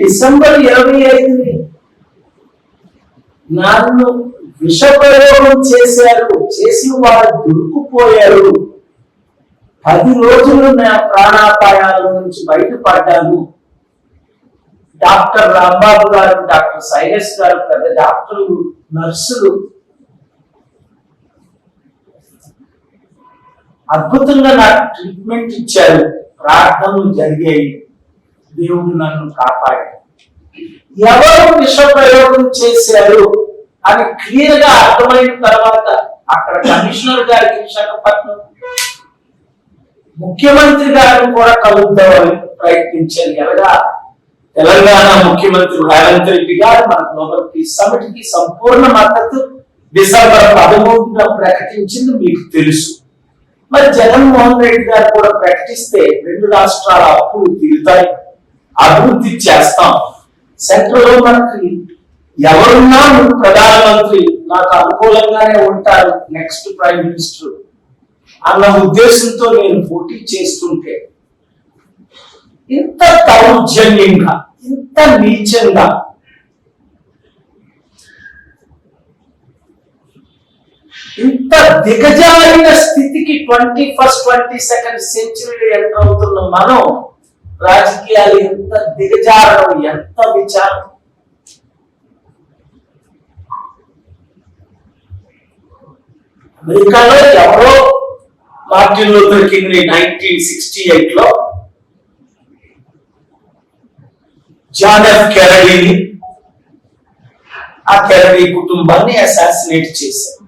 December ఇరవై ఐదుని నన్ను విషప్రయోగం చేశారు చేసిన వారు దొరుకుపోయారు. పది రోజులు నా ప్రాణాపాయాల నుంచి బయటపడ్డాను. డాక్టర్ రాంబాబు గారు డాక్టర్ సైరస్ గారు పెద్ద డాక్టర్లు నర్సులు అద్భుతంగా నాకు ట్రీట్మెంట్ ఇచ్చారు. ప్రార్థనలు జరిగాయి. దేవుడు నన్ను కాపాడాడు. ఎవరు విషప్రయోగం చేశారు అని క్లియర్గా అర్థమైన తర్వాత అక్కడ కమిషనర్ గారికి విశాఖపట్నం ముఖ్యమంత్రి గారిని కూడా కలుద్దామని ప్రయత్నించారు. ఎలాగా? తెలంగాణ ముఖ్యమంత్రి రేవంత్ రెడ్డి గారు మన గ్లోబల్ పీస్ సమిట్కి సంపూర్ణ మద్దతు డిసెంబర్ పదమూడున ప్రకటించింది మీకు తెలుసు. మరి జగన్మోహన్ రెడ్డి గారు కూడా ప్రకటిస్తే రెండు రాష్ట్రాల అప్పులు తీరుతాయి. అభివృద్ధి చేస్తాం. సెంట్రల్ మనకి ఎవరున్నా నువ్వు ప్రధానమంత్రి నాకు అనుకూలంగానే ఉంటారు నెక్స్ట్ ప్రైమ్ మినిస్టర్ అన్న ఉద్దేశంతో నేను పోటీ చేస్తుంటే ఇంత దౌర్జన్యంగా ఇంత నీచంగా ఇంత దిగజారిన స్థితికి ట్వంటీ ఫస్ట్ ట్వంటీ సెకండ్ సెంచరీలో ఎంటర్ అవుతున్న మనం రాజకీయాలు ఎంత దిగజారడం ఎంత విచారం. అమెరికాలో ఎవరో Martin Luther King nineteen sixty ఎయిట్లో జాన్ ఎఫ్ కెరడీని ఆ కెరడీ కుటుంబాన్ని అసాసినేట్ చేశారు.